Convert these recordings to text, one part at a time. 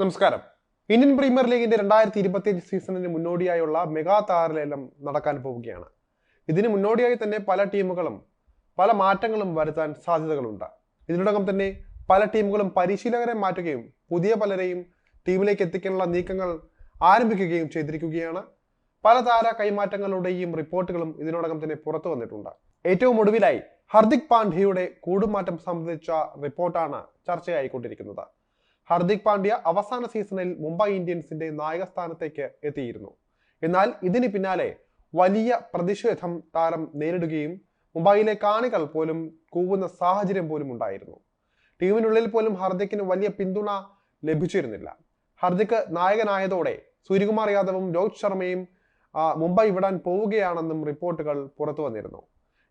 നമസ്കാരം. Indian premier ലീഗിന്റെ രണ്ടായിരത്തി ഇരുപത്തിയഞ്ച് സീസണിന് മുന്നോടിയായുള്ള മെഗാ താരലേലം നടക്കാൻ പോവുകയാണ്. ഇതിന് മുന്നോടിയായി തന്നെ പല ടീമുകളും പല മാറ്റങ്ങളും വരുത്താൻ സാധ്യതകളുണ്ട്. ഇതിനോടകം തന്നെ പല ടീമുകളും പരിശീലകരെ മാറ്റുകയും പുതിയ പലരെയും ടീമിലേക്ക് എത്തിക്കാനുള്ള നീക്കങ്ങൾ ആരംഭിക്കുകയും ചെയ്തിരിക്കുകയാണ്. പല താര കൈമാറ്റങ്ങളുടെയും റിപ്പോർട്ടുകളും ഇതിനോടകം തന്നെ പുറത്തു വന്നിട്ടുണ്ട്. ഏറ്റവും ഒടുവിലായി ഹർദിക് പാണ്ഡ്യയുടെ കൂടുമാറ്റം സംബന്ധിച്ച റിപ്പോർട്ടാണ് ചർച്ചയായിക്കൊണ്ടിരിക്കുന്നത്. ഹർദിക് പാണ്ഡ്യ അവസാന സീസണിൽ മുംബൈ ഇന്ത്യൻസിന്റെ നായക സ്ഥാനത്തേക്ക് എത്തിയിരുന്നു. എന്നാൽ ഇതിന് പിന്നാലെ വലിയ പ്രതിഷേധം താരം നേരിടുകയും മുംബൈയിലെ കാണികൾ പോലും കൂവുന്ന സാഹചര്യം പോലും ഉണ്ടായിരുന്നു. ടീമിനുള്ളിൽ പോലും ഹർദിക്കിന് വലിയ പിന്തുണ ലഭിച്ചിരുന്നില്ല. ഹർദിക്ക് നായകനായതോടെ സൂര്യകുമാർ യാദവും രോഹിത് ശർമ്മയും മുംബൈ വിടാൻ പോവുകയാണെന്നും റിപ്പോർട്ടുകൾ പുറത്തു വന്നിരുന്നു.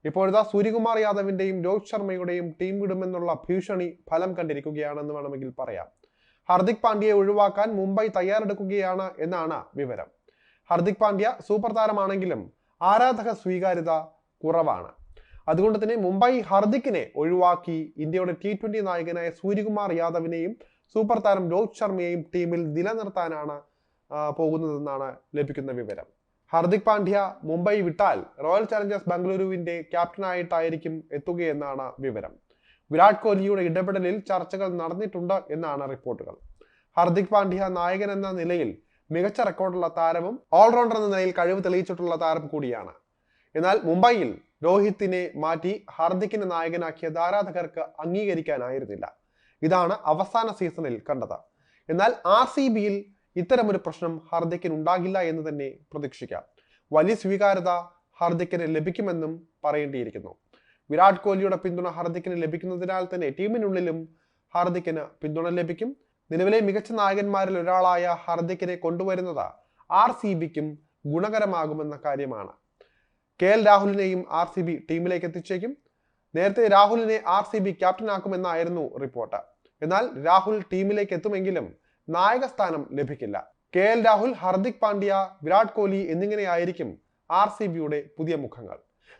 ഇപ്പോഴത്തെ സൂര്യകുമാർ യാദവിന്റെയും രോഹിത് ശർമ്മയുടെയും ടീം വിടുമെന്നുള്ള ഭീഷണി ഫലം കണ്ടിരിക്കുകയാണെന്ന് വേണമെങ്കിൽ പറയാം. ഹർദിക് പാണ്ഡ്യയെ ഒഴിവാക്കാൻ മുംബൈ തയ്യാറെടുക്കുകയാണ് എന്നാണ് വിവരം. ഹർദിക് പാണ്ഡ്യ സൂപ്പർ താരമാണെങ്കിലും ആരാധക സ്വീകാര്യത കുറവാണ്. അതുകൊണ്ട് തന്നെ മുംബൈ ഹർദിക്കിനെ ഒഴിവാക്കി ഇന്ത്യയുടെ ടി ട്വന്റി നായകനായ സൂര്യകുമാർ യാദവിനെയും സൂപ്പർ താരം രോഹിത് ശർമ്മയെയും ടീമിൽ നിലനിർത്താനാണ് പോകുന്നതെന്നാണ് ലഭിക്കുന്ന വിവരം. ഹർദിക് പാണ്ഡ്യ മുംബൈ വിട്ടാൽ റോയൽ ചലഞ്ചേഴ്സ് ബംഗളൂരുവിന്റെ ക്യാപ്റ്റനായിട്ടായിരിക്കും എത്തുകയെന്നാണ് വിവരം. വിരാട് കോഹ്ലിയുടെ ഇടപെടലിൽ ചർച്ചകൾ നടന്നിട്ടുണ്ട് എന്നാണ് റിപ്പോർട്ടുകൾ. ഹർദിക് പാണ്ഡ്യ നായകൻ എന്ന നിലയിൽ മികച്ച റെക്കോർഡുള്ള താരവും ഓൾറൗണ്ടർ എന്ന നിലയിൽ കഴിവ് തെളിയിച്ചിട്ടുള്ള താരം കൂടിയാണ്. എന്നാൽ മുംബൈയിൽ രോഹിത്തിനെ മാറ്റി ഹർദിക്കിനെ നായകനാക്കിയത് ആരാധകർക്ക് അംഗീകരിക്കാനായിരുന്നില്ല. ഇതാണ് അവസാന സീസണിൽ കണ്ടത്. എന്നാൽ ആർ സി ബിയിൽ ഇത്തരമൊരു പ്രശ്നം ഹർദിക്കിന് ഉണ്ടാകില്ല എന്ന് തന്നെ പ്രതീക്ഷിക്കാം. വലിയ സ്വീകാര്യത ഹർദിക്കിന് ലഭിക്കുമെന്നും പറയേണ്ടിയിരിക്കുന്നു. വിരാട് കോഹ്ലിയുടെ പിന്തുണ ഹാർദിക്കിന് ലഭിക്കുന്നതിനാൽ തന്നെ ടീമിനുള്ളിലും ഹാർദിക്കിന് പിന്തുണ ലഭിക്കും. നിലവിലെ മികച്ച നായകന്മാരിൽ ഒരാളായ ഹാർദിക്കിനെ കൊണ്ടുവരുന്നത് ആർ സി ബിക്കും ഗുണകരമാകുമെന്ന കാര്യമാണ്. കെ എൽ രാഹുലിനെയും ആർ സി ബി ടീമിലേക്ക് എത്തിച്ചേക്കും. നേരത്തെ രാഹുലിനെ ആർ സി ബി ക്യാപ്റ്റനാക്കുമെന്നായിരുന്നു റിപ്പോർട്ട്. എന്നാൽ രാഹുൽ ടീമിലേക്ക് എത്തുമെങ്കിലും നായക സ്ഥാനം ലഭിക്കില്ല. കെ എൽ രാഹുൽ ഹർദിക് പാണ്ഡ്യ വിരാട് കോഹ്ലി എന്നിങ്ങനെയായിരിക്കും ആർ സി ബിയുടെ പുതിയ മുഖങ്ങൾ.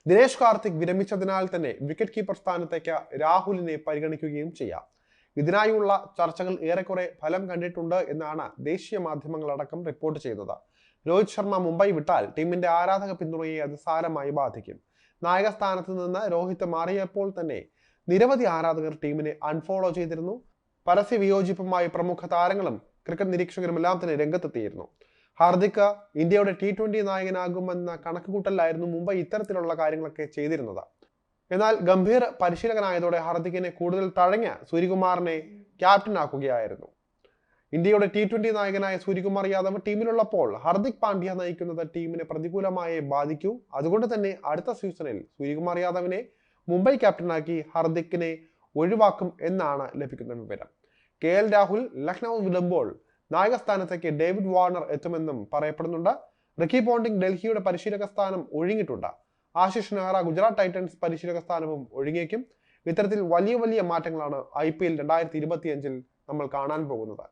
ദിനേശ് കാർത്തിക് വിരമിച്ചതിനാൽ തന്നെ വിക്കറ്റ് കീപ്പർ സ്ഥാനത്തേക്ക് രാഹുലിനെ പരിഗണിക്കുകയും ചെയ്യാം. ഇതിനായുള്ള ചർച്ചകൾ ഏറെക്കുറെ ഫലം കണ്ടിട്ടുണ്ട് എന്നാണ് ദേശീയ മാധ്യമങ്ങളടക്കം റിപ്പോർട്ട് ചെയ്യുന്നത്. രോഹിത് ശർമ്മ മുംബൈ വിട്ടാൽ ടീമിന്റെ ആരാധക പിന്തുണയെ അത് സാരമായി ബാധിക്കും. നായക സ്ഥാനത്ത് നിന്ന് രോഹിത് മാറിയപ്പോൾ തന്നെ നിരവധി ആരാധകർ ടീമിനെ അൺഫോളോ ചെയ്തിരുന്നു. പരസ്യ വിയോജിപ്പുമായി പ്രമുഖ താരങ്ങളും ക്രിക്കറ്റ് നിരീക്ഷകരും എല്ലാം തന്നെ രംഗത്തെത്തിയിരുന്നു. ഹാർദിക് ഇന്ത്യയുടെ ടി ട്വന്റി നായകനാകുമെന്ന കണക്കുകൂട്ടലായിരുന്നു മുംബൈ ഇത്തരത്തിലുള്ള കാര്യങ്ങളൊക്കെ ചെയ്തിരുന്നത്. എന്നാൽ ഗംഭീർ പരിശീലകനായതോടെ ഹാർദിക്കിനെ കൂടുതൽ തഴഞ്ഞ സൂര്യകുമാറിനെ ക്യാപ്റ്റനാക്കുകയായിരുന്നു ഇന്ത്യയുടെ ടി ട്വന്റി നായകനായ സൂര്യകുമാർ യാദവ് ടീമിലുള്ളപ്പോൾ ഹർദിക് പാണ്ഡ്യ നയിക്കുന്നത് ടീമിനെ പ്രതികൂലമായി ബാധിക്കൂ. അതുകൊണ്ട് തന്നെ അടുത്ത സീസണിൽ സൂര്യകുമാർ യാദവിനെ മുംബൈ ക്യാപ്റ്റനാക്കി ഹർദിക്കിനെ ഒഴിവാക്കും എന്നാണ് ലഭിക്കുന്ന വിവരം. കെ എൽ രാഹുൽ ലക്നൌ വിടുമ്പോൾ നായകസ്ഥാനത്തേക്ക് ഡേവിഡ് വാർണർ എത്തുമെന്നും പറയപ്പെടുന്നുണ്ട്. റിക്കി പോണ്ടിംഗ് ഡൽഹിയുടെ പരിശീലക സ്ഥാനം ഒഴിഞ്ഞിട്ടുണ്ട് ആശിഷ് നെഹ്റ ഗുജറാത്ത് ടൈറ്റൻസ് പരിശീലക സ്ഥാനവും ഒഴിഞ്ഞേക്കും ഇത്തരത്തിൽ വലിയ വലിയ മാറ്റങ്ങളാണ് ഐ പി എൽ രണ്ടായിരത്തി നമ്മൾ കാണാൻ പോകുന്നത്.